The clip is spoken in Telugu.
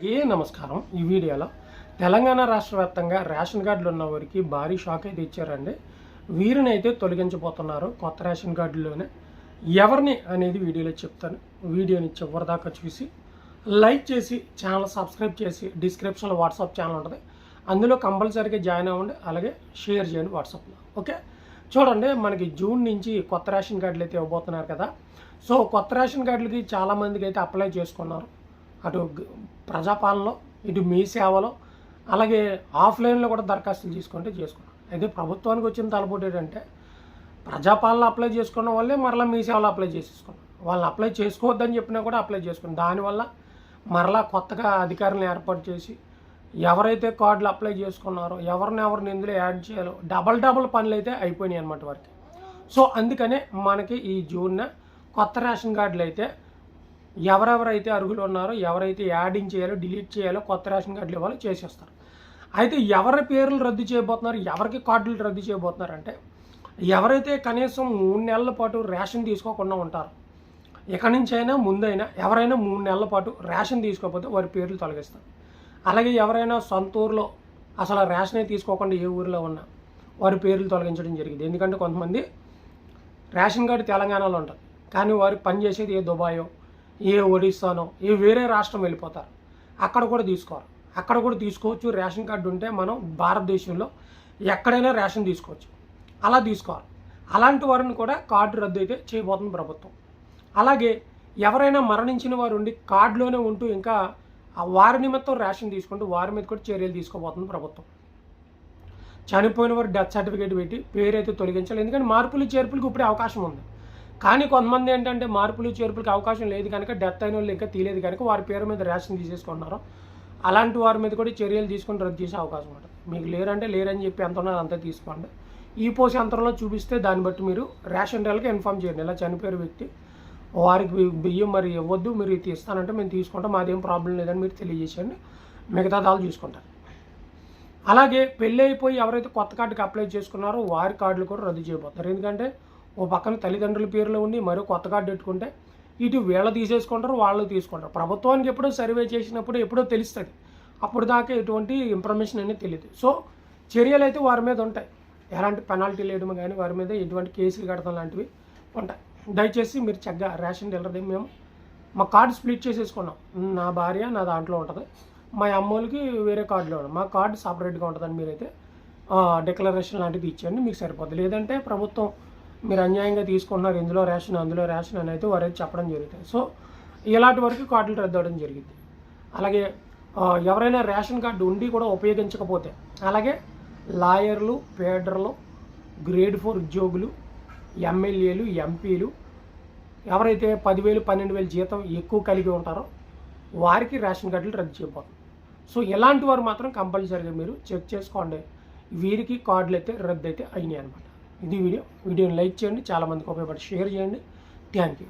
ఏ నమస్కారం. ఈ వీడియోలో తెలంగాణ రాష్ట్ర వ్యాప్తంగా రేషన్ కార్డులు ఉన్న వారికి భారీ షాక్ అయితే ఇచ్చారండి. వీరిని అయితే తొలగించబోతున్నారు కొత్త రేషన్ కార్డులోనే ఎవరిని అనేది వీడియోలో చెప్తాను. వీడియోని చివరిదాకా చూసి లైక్ చేసి ఛానల్ సబ్స్క్రైబ్ చేసి డిస్క్రిప్షన్లో వాట్సాప్ ఛానల్ ఉంటుంది. అందులో కంపల్సరీగా జాయిన్ అవ్వండి. అలాగే షేర్ చేయండి వాట్సాప్లో. ఓకే? చూడండి మనకి జూన్ నుంచి కొత్త రేషన్ కార్డులు అయితే ఇవ్వబోతున్నారు కదా. సో కొత్త రేషన్ కార్డులకి చాలామందికి అయితే అప్లై చేసుకున్నారు. అటు ప్రజాపాలనలో ఇటు మీ సేవలో అలాగే ఆఫ్లైన్లో కూడా దరఖాస్తులు తీసుకుంటే చేసుకున్నాం. అయితే ప్రభుత్వానికి వచ్చిన తలపోటు ఏంటంటే ప్రజాపాలన అప్లై చేసుకున్న వాళ్ళే మరలా మీ సేవలో అప్లై చేసేసుకున్నాం వాళ్ళని అప్లై చేసుకోవద్దని చెప్పినా కూడా అప్లై చేసుకున్నాం దానివల్ల మరలా కొత్తగా అధికారులను ఏర్పాటు చేసి ఎవరైతే కార్డులు అప్లై చేసుకున్నారో ఎవరిని ఎవరిని ఇందులో యాడ్ చేయాలో డబల్ డబల్ పనులు అయితే అయిపోయినాయి అనమాట వారికి. సో అందుకనే మనకి ఈ జూన్న కొత్త రేషన్ కార్డులు అయితే ఎవరెవరైతే అర్హులు ఉన్నారో ఎవరైతే యాడింగ్ చేయాలో డిలీట్ చేయాలో కొత్త రేషన్ కార్డులు ఇవ్వాలో చేసేస్తారు. అయితే ఎవరి పేర్లు రద్దు చేయబోతున్నారు ఎవరికి కార్డులు రద్దు చేయబోతున్నారు అంటే ఎవరైతే కనీసం మూడు నెలల పాటు రేషన్ తీసుకోకుండా ఉంటారు ఎక్కడి నుంచి అయినా ముందైనా ఎవరైనా మూడు నెలల పాటు రేషన్ తీసుకోకపోతే వారి పేర్లు తొలగిస్తారు. అలాగే ఎవరైనా సొంత ఊరిలో అసలు రేషనే తీసుకోకుండా ఏ ఊరిలో ఉన్నా వారి పేర్లు తొలగించడం జరిగింది. ఎందుకంటే కొంతమంది రేషన్ కార్డు తెలంగాణలో ఉంటుంది. కానీ వారు పనిచేసేది ఏ దుబాయో ఏ ఒడిస్సానో ఏ వేరే రాష్ట్రం వెళ్ళిపోతారు. అక్కడ కూడా తీసుకోరు. అక్కడ కూడా తీసుకోవచ్చు. రేషన్ కార్డు ఉంటే మనం భారతదేశంలో ఎక్కడైనా రేషన్ తీసుకోవచ్చు. అలా తీసుకోవాలి అలాంటి వారిని కూడా కార్డు రద్దు అయితే చేయబోతుంది ప్రభుత్వం. అలాగే ఎవరైనా మరణించిన వారు ఉండి కార్డులోనే ఉంటూ ఇంకా ఆ వారి నిమిత్తం రేషన్ తీసుకుంటూ వారి మీద కూడా చర్యలు తీసుకోబోతుంది ప్రభుత్వం. చనిపోయిన వారు డెత్ సర్టిఫికేట్ పెట్టి పేరు అయితే తొలగించాలి. ఎందుకంటే మార్పులు చేర్పులకు ఇప్పుడే అవకాశం ఉంది. కానీ కొంతమంది ఏంటంటే మార్పులు చేర్పులకు అవకాశం లేదు కనుక డెత్ అయిన వాళ్ళు ఇంకా తీయలేదు కనుక వారి పేరు మీద రేషన్ తీసేసుకుంటున్నారు. అలాంటి వారి మీద కూడా చర్యలు తీసుకొని రద్దు చేసే అవకాశం ఉంటుంది. మీకు లేరంటే లేరని చెప్పి ఎంత ఉన్నది అంతా తీసుకోండి. ఈ పోసి యంత్రంలో చూపిస్తే దాన్ని బట్టి మీరు రేషన్ డీలర్కి ఇన్ఫామ్ చేయండి. ఇలా చనిపోయారు వ్యక్తి వారికి బియ్యం మరి ఇవ్వద్దు మీరు ఇది ఇస్తానంటే మేము తీసుకుంటాం మాదేం ప్రాబ్లం లేదని మీరు తెలియజేసేయండి. మిగతా దాలు చూసుకుంటారు. అలాగే పెళ్ళి అయిపోయి ఎవరైతే కొత్త కార్డుకి అప్లై చేసుకున్నారో వారి కార్డులు కూడా రద్దు చేయబోతున్నారు. ఎందుకంటే ఓ పక్కన తల్లిదండ్రుల పేరులో ఉండి మరో కొత్త కార్డు పెట్టుకుంటే ఇటు వీళ్ళు తీసేసుకుంటారు వాళ్ళు తీసుకుంటారు. ప్రభుత్వానికి ఎప్పుడో సర్వే చేసినప్పుడు ఎప్పుడో తెలుస్తుంది. అప్పుడు దాకా ఎటువంటి ఇన్ఫర్మేషన్ అనేది తెలియదు సో చర్యలు అయితే వారి మీద ఉంటాయి. ఎలాంటి పెనాల్టీలు వేయడం కానీ వారి మీద ఎటువంటి కేసులు కడతాం లాంటివి ఉంటాయి. దయచేసి మీరు చక్కగా రేషన్ డీలర్ది మేము మా కార్డు స్ప్లిట్ చేసేసుకున్నాం. నా భార్య నా దాంట్లో ఉంటుంది. మా అమ్మోళ్ళకి వేరే కార్డులో ఉంటుంది మా కార్డు సపరేట్గా ఉంటుందని మీరైతే డిక్లరేషన్ లాంటిది ఇచ్చేయండి. మీకు సరిపోద్ది. లేదంటే ప్రభుత్వం మీరు అన్యాయంగా తీసుకుంటున్నారు ఇందులో రేషన్ అందులో రేషన్ అని అయితే వారైతే చెప్పడం జరుగుతుంది. సో ఇలాంటి వరకు కార్డులు రద్దు అవడం జరిగింది. అలాగే ఎవరైనా రేషన్ కార్డు ఉండి కూడా ఉపయోగించకపోతే అలాగే లాయర్లు పేడర్లు గ్రేడ్ ఫోర్ ఉద్యోగులు ఎమ్మెల్యేలు ఎంపీలు ఎవరైతే పదివేలు పన్నెండు వేలు జీతం ఎక్కువ కలిగి ఉంటారో వారికి రేషన్ కార్డులు రద్దు చేయబోతుంది సో ఇలాంటి వారు మాత్రం కంపల్సరీగా మీరు చెక్ చేసుకోండి. వీరికి కార్డులు అయితే రద్దు అయితే అయినాయి అనమాట ఇది వీడియో. వీడియోని లైక్ చేయండి చాలామందికి ఉపయోగపడి షేర్ చేయండి. Thank you.